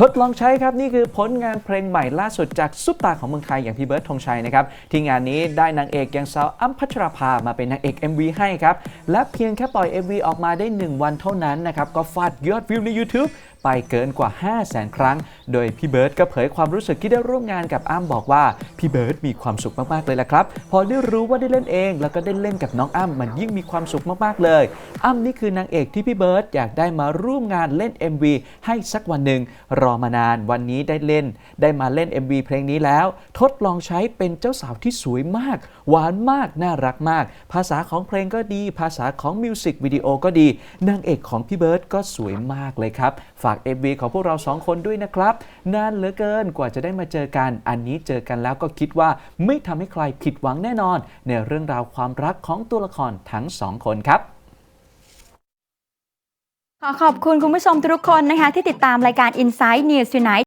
ทดลองใช้ครับ นี่คือผลงานเพลงใหม่ล่าสุดจากซุปตาของเมืองไทยอย่างพี่เบิร์ดธงชัยนะครับ ที่งานนี้ได้นางเอกอย่างสาวอ้ำพัชราภามาเป็นนางเอก MV ให้ครับ และเพียงแค่ปล่อย MV ออกมาได้ 1 วันเท่านั้นนะครับ ก็ฟาดยอดวิวใน YouTube ไปเกินกว่า 5 0 0แสนครั้ง โดยพี่เบิร์ดก็เผยความรู้สึกที่ได้ร่วมงานกับอ้ำบอกว่าพี่เบิร์ดมีความสุขมากๆเลยละครับ พอได้รู้ว่าได้เล่นเอง แล้วก็ได้เล่นกับน้องอ้ำมันยิ่งมีความสุขมากๆเลย อ้ำนี่คือนางเอกที่พี่เบิร์ดอยากได้มาร่วมงานเล่น MV ให้สักวันหนึ่งรอมานานวันนี้ได้เล่น ได้มาเล่น MV เพลงนี้แล้ว ทดลองใช้เป็นเจ้าสาวที่สวยมาก หวานมากน่ารักมาก ภาษาของเพลงก็ดี ภาษาของมิวสิกวิดีโอก็ดีนางเอกของพี่เบิร์ดก็สวยมากเลยครับฝาก MV ของพวกเราสองคนด้วยนะครับ นานเหลือเกินกว่าจะได้มาเจอกัน อันนี้เจอกันแล้วก็คิดว่าไม่ทำให้ใครผิดหวังแน่นอน ในเรื่องราวความรักของตัวละครทั้งสองคนครับขอขอบคุณคุณผู้ชมทุกคนนะคะ ที่ติดตามรายการ Inside News Tonight